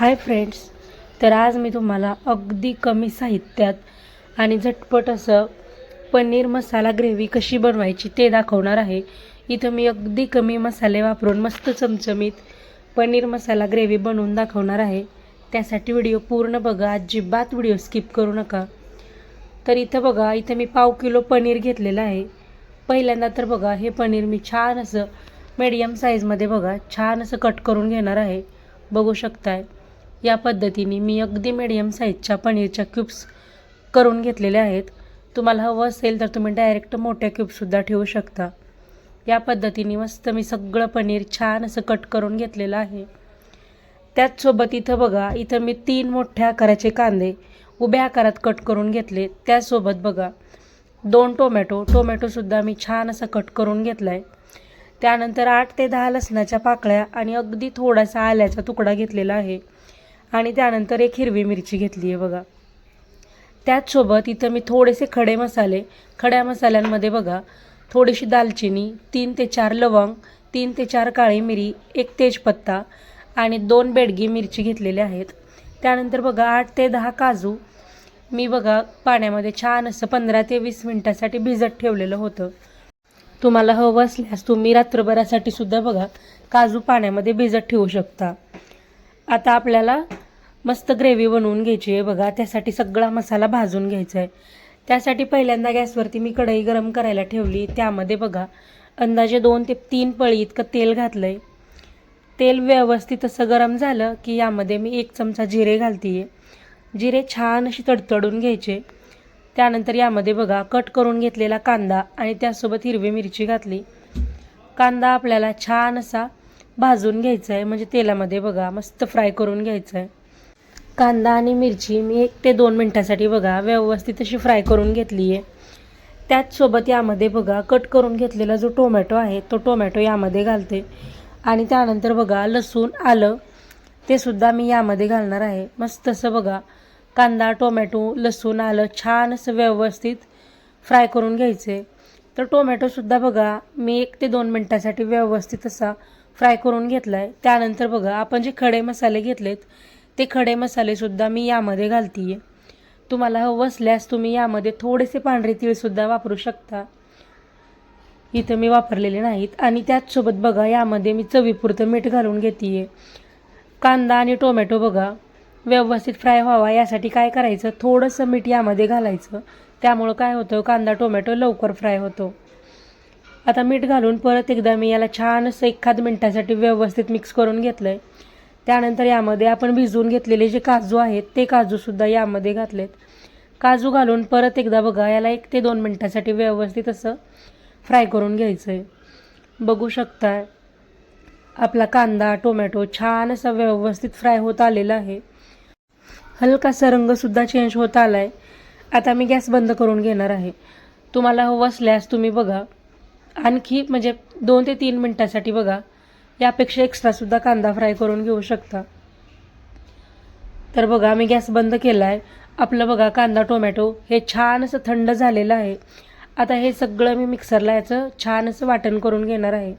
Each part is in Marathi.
हाय फ्रेंड्स तर आज मी तुम्हाला अगदी कमी साहित्यात आणि झटपट असं पनीर मसाला ग्रेव्ही कशी बनवायची ते दाखवणार आहे. इथं मी अगदी कमी मसाले वापरून मस्त चमचमीत पनीर मसाला ग्रेव्ही बनवून दाखवणार आहे. त्यासाठी व्हिडिओ पूर्ण बघा अजिबात व्हिडिओ स्किप करू नका. तर इथं बघा इथं मी पाव किलो पनीर घेतलेलं आहे. पहिल्यांदा तर बघा हे पनीर मी छान असं मीडियम साईजमध्ये बघा छान असं कट करून घेणार आहे. बघू शकताय. या पद्धतीने मी अगदी मीडियम साईजच्या पनीरच्या क्यूब्स करून घेतलेल्या आहेत. तुम्हाला हवं असेल तर तुम्ही डायरेक्ट मोठ्या क्यूबसुद्धा ठेवू शकता. या पद्धतीने मस्त मी सगळं पनीर छान असं कट करून घेतलेलं आहे. त्याचसोबत इथं बघा इथं मी तीन मोठ्या आकाराचे कांदे उभ्या आकारात कट करून घेतले. त्यासोबत बघा दोन टोमॅटो टोमॅटोसुद्धा मी छान असं कट करून घेतला आहे त्यानंतर आठ ते दहा लसणाच्या पाकळ्या आणि अगदी थोडासा आल्याचा तुकडा घेतलेला आहे. आणि त्यानंतर एक हिरवी मिरची घेतली आहे बघा. त्याचसोबत इथं मी थोडेसे खडे मसाले खड्या मसाल्यांमध्ये बघा थोडीशी दालचिनी तीन ते चार लवंग तीन ते चार काळी मिरी एक तेजपत्ता आणि दोन बेडगी मिरची घेतलेल्या आहेत. त्यानंतर बघा आठ ते दहा काजू मी बघा पाण्यामध्ये छान असं पंधरा ते वीस मिनटासाठी भिजत ठेवलेलं होतं. तुम्हाला हवं असल्यास तुम्ही रात्रभरासाठी सुद्धा बघा काजू पाण्यामध्ये भिजत ठेवू शकता. आता आपल्याला मस्त ग्रेव्ही बनवून घ्यायची आहे बघा. त्यासाठी सगळा मसाला भाजून घ्यायचा आहे त्यासाठी पहिल्यांदा गॅसवरती मी कढई गरम करायला ठेवली. त्यामध्ये बघा अंदाजे दोन ते तीन पळी इतकं तेल घातलं आहे तेल व्यवस्थित असं गरम झालं की यामध्ये मी एक चमचा जिरे घालते आहे जिरे छान अशी तडतडून घ्यायचे. त्यानंतर यामध्ये बघा कट करून घेतलेला कांदा आणि त्यासोबत हिरवी मिरची घातली. कांदा आपल्याला छान असा भाजून घ्यायचा आहे म्हणजे तेलामध्ये बघा मस्त फ्राय करून घ्यायचा आहे कांदा आणि मिरची मी एक ते दोन मिनटासाठी बघा व्यवस्थित अशी फ्राय करून घेतली आहे. त्याचसोबत यामध्ये बघा कट करून घेतलेला जो टोमॅटो आहे तो टोमॅटो यामध्ये घालते. आणि त्यानंतर बघा लसूण आलं ते सुद्धा मी यामध्ये घालणार आहे. मस्त असं बघा कांदा टोमॅटो लसूण आलं छान असं व्यवस्थित फ्राय करून घ्यायचे. तर टोमॅटोसुद्धा बघा मी एक ते दोन मिनटासाठी व्यवस्थित असा फ्राय करून घेतला आहे त्यानंतर बघा आपण जे खडे मसाले घेतलेत ते खडे मसालेसुद्धा मी यामध्ये घालते आहे तुम्हाला हवं असल्यास तुम्ही यामध्ये थोडेसे पांढरे तीळसुद्धा वापरू शकता. इथं मी वापरलेले नाहीत. आणि त्याचसोबत बघा यामध्ये मी चवीपुरतं मीठ घालून घेते आहे कांदा आणि टोमॅटो बघा व्यवस्थित फ्राय व्हावा. यासाठी काय करायचं? थोडंसं मीठ यामध्ये घालायचं. त्यामुळं काय होतं? कांदा टोमॅटो लवकर फ्राय होतो. आता मीठ घालून परत एकदा मी याला छान असं एखाद मिनटासाठी व्यवस्थित मिक्स करून घेतलं आहे त्यानंतर यामध्ये आपण भिजवून घेतलेले जे काजू आहेत ते काजूसुद्धा यामध्ये घातलेत. काजू घालून परत एकदा बघा याला एक ते दोन मिनटासाठी व्यवस्थित असं फ्राय करून घ्यायचं आहे बघू शकता आपला कांदा टोमॅटो छान असा व्यवस्थित फ्राय होत आलेला आहे. हलकासा रंगसुद्धा चेंज होत आला आहे आता मी गॅस बंद करून घेणार आहे. तुम्हाला हवं असल्यास तुम्ही बघा. आणखी म्हणजे दोन ते तीन मिनटासाठी बघा. यापेक्षा एक्स्ट्रासुद्धा कांदा फ्राय करून घेऊ शकता. तर बघा मी गॅस बंद केला आहे आपलं बघा कांदा टोमॅटो हे छान असं थंड झालेलं आहे. आता हे सगळं मी मिक्सरला याचं छान असं वाटण करून घेणार आहे.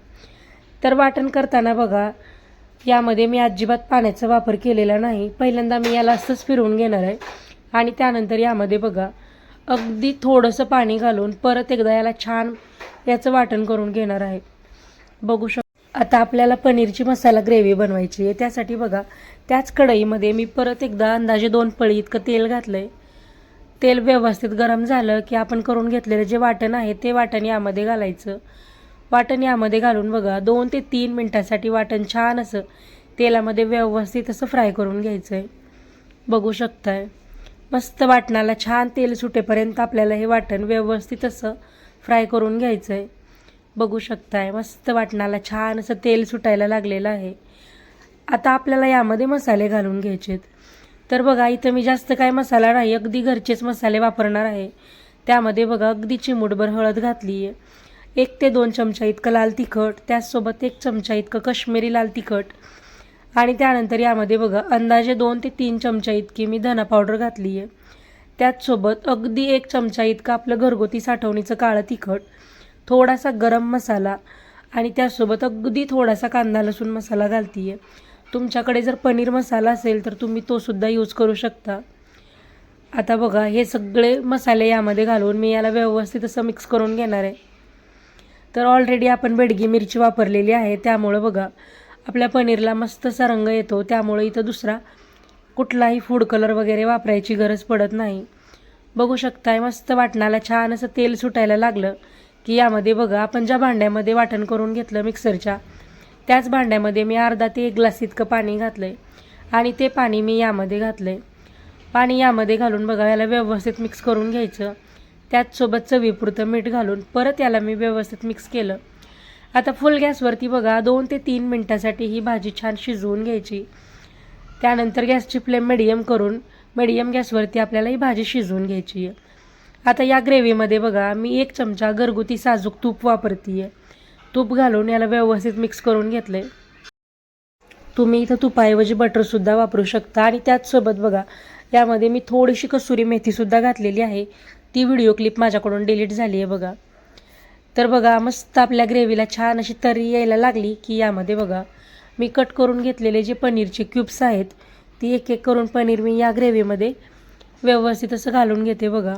तर वाटण करताना बघा यामध्ये मी अजिबात पाण्याचा वापर केलेला नाही. पहिल्यांदा मी याला असंच फिरवून घेणार आहे. आणि त्यानंतर यामध्ये बघा अगदी थोडंसं पाणी घालून परत एकदा याला छान याचं वाटण करून घेणार आहे. बघू शक आता आपल्याला पनीरची मसाला ग्रेव्ही बनवायची आहे. त्यासाठी बघा त्याच कढईमध्ये मी परत एकदा अंदाजे दोन पळी इतकं तेल घातलं आहे तेल व्यवस्थित गरम झालं की आपण करून घेतलेलं जे वाटण आहे ते वाटण यामध्ये घालायचं. वाटण यामध्ये घालून बघा दोन ते तीन मिनटासाठी वाटण छान असं तेलामध्ये व्यवस्थित असं फ्राय करून घ्यायचं आहे बघू शकताय. मस्त वाटणाला छान तेल सुटेपर्यंत आपल्याला हे वाटण व्यवस्थित असं फ्राय करून घ्यायचं आहे बघू शकताय. मस्त वाटणाला छान असं तेल सुटायला लागलेलं आहे. आता आपल्याला यामध्ये मसाले घालून घ्यायचे तर बघा इथं मी जास्त काय मसाला नाही अगदी घरचेच मसाले वापरणार आहे. त्यामध्ये बघा अगदी चिमूटभर हळद घातली आहे एक ते दोन चमचा इतकं लाल तिखट त्याचसोबत एक चमचा इतकं कश्मीरी लाल तिखट. आणि त्यानंतर यामध्ये बघा अंदाजे दोन ते तीन चमचा इतकी मी धना पावडर घातली आहे त्याचसोबत अगदी एक चमचा इतकं आपलं घरगुती साठवणीचं काळं तिखट. थोडासा गरम मसाला आणि त्यासोबत अगदी थोडासा कांदा लसूण मसाला घालते आहे तुमच्याकडे जर पनीर मसाला असेल तर तुम्ही तोसुद्धा यूज करू शकता. आता बघा हे सगळे मसाले यामध्ये घालून मी याला व्यवस्थित असं मिक्स करून घेणार आहे. तर ऑलरेडी आपण बेडगी मिरची वापरलेली आहे त्यामुळं बघा आपल्या पनीरला मस्तसा रंग येतो. त्यामुळे इथं दुसरा कुठलाही फूड कलर वगैरे वापरायची गरज पडत नाही. बघू शकताय मस्त वाटणाला छान असं तेल सुटायला लागलं. की यामध्ये बघा आपण ज्या भांड्यामध्ये वाटण करून घेतलं मिक्सरच्या त्याच भांड्यामध्ये मी अर्धा ते एक ग्लास इतकं पाणी घातलं आहे आणि ते पाणी मी यामध्ये घातलं आहे पाणी यामध्ये घालून बघा याला व्यवस्थित मिक्स करून घ्यायचं. त्याचसोबत चवीपुरतं मीठ घालून परत याला मी व्यवस्थित मिक्स केलं. आता फुल गॅसवरती बघा दोन ते तीन मिनटासाठी ही भाजी छान शिजवून घ्यायची. त्यानंतर गॅसची फ्लेम मिडियम करून मिडियम गॅसवरती आपल्याला ही भाजी शिजवून घ्यायची आहे. आता या ग्रेव्हीमध्ये बघा मी एक चमचा घरगुती साजूक तूप वापरते आहे तूप घालून याला व्यवस्थित मिक्स करून घेतलं आहे तुम्ही इथं तुपाऐवजी बटरसुद्धा वापरू शकता. आणि त्याचसोबत बघा यामध्ये मी थोडीशी कसुरी मेथीसुद्धा घातलेली आहे. ती व्हिडिओ क्लिप माझ्याकडून डिलीट झाली आहे बघा. तर बघा मस्त आपल्या ग्रेव्हीला छान अशी तरी यायला लागली की यामध्ये बघा मी कट करून घेतलेले जे पनीरचे क्यूब्स आहेत ती एक एक करून पनीर मी या ग्रेव्हीमध्ये व्यवस्थित असं घालून घेते बघा.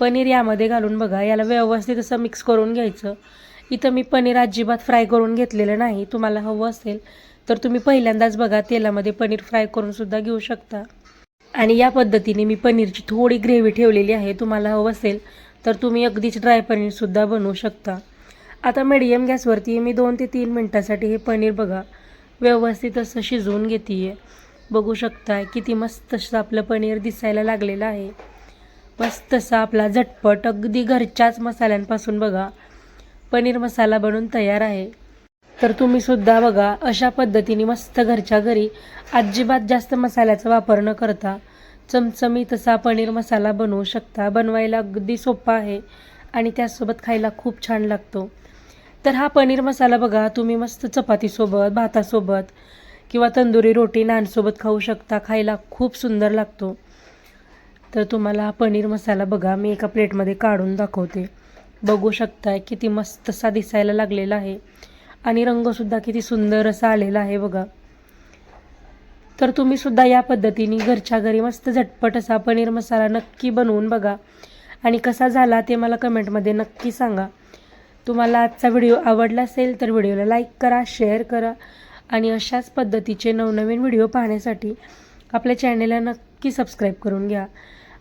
पनीर यामध्ये घालून बघा. याला व्यवस्थित असं मिक्स करून घ्यायचं. इथं मी पनीर अजिबात फ्राय करून घेतलेलं नाही. तुम्हाला हवं असेल तर तुम्ही पहिल्यांदाच बघा तेलामध्ये पनीर फ्राय करूनसुद्धा घेऊ शकता. आणि या पद्धतीने मी पनीरची थोडी ग्रेव्ही ठेवलेली आहे. तुम्हाला हवं असेल तर तुम्ही अगदीच ड्राय पनीरसुद्धा बनवू शकता. आता मीडियम गॅसवरती मी दोन ते तीन मिनटासाठी हे पनीर बघा. व्यवस्थित असं शिजवून घेते आहे बघू शकताय किती मस्त असं आपलं पनीर दिसायला लागलेलं आहे. मस्त असा आपला झटपट अगदी घरच्याच मसाल्यांपासून बघा. पनीर मसाला बनून तयार आहे. तर तुम्ही सुद्धा बघा अशा पद्धतीने मस्त घरच्या घरी अजिबात जास्त मसाल्याचा वापर न करता चमचमीत असा पनीर मसाला बनवू शकता. बनवायला अगदी सोपा आहे आणि त्यासोबत खायला खूप छान लागतो. तर हा पनीर मसाला बघा तुम्ही मस्त चपातीसोबत भातासोबत किंवा तंदुरी रोटी नानसोबत खाऊ शकता. खायला खूप सुंदर लागतो. तर तुम्हाला हा पनीर मसाला बघा मी एका प्लेटमध्ये काढून दाखवते. बघू शकताय किती मस्त असा दिसायला लागलेला आहे. आणि रंगसुद्धा किती सुंदर असा आलेला आहे बघा. तर तुम्ही सुद्धा या पद्धतीने घरच्या घरी मस्त झटपट असा पनीर मसाला नक्की बनवून बघा. आणि कसा झाला ते मला कमेंटमध्ये नक्की सांगा. तुम्हाला आजचा व्हिडिओ आवडला असेल तर व्हिडिओला लाईक करा शेअर करा. आणि अशाच पद्धतीचे नवनवीन व्हिडिओ पाहण्यासाठी आपल्या चॅनेलला नक्की सबस्क्राईब करून घ्या.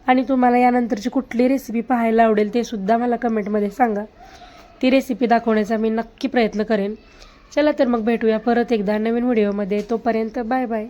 आणि तुम्हाला यानंतरची कुठली रेसिपी पाहायला आवडेल ते सुद्धा मला कमेंटमध्ये सांगा. ती रेसिपी दाखवण्याचा मी नक्की प्रयत्न करेन. चला तर मग भेटूया परत एकदा नवीन व्हिडिओमध्ये तोपर्यंत बाय बाय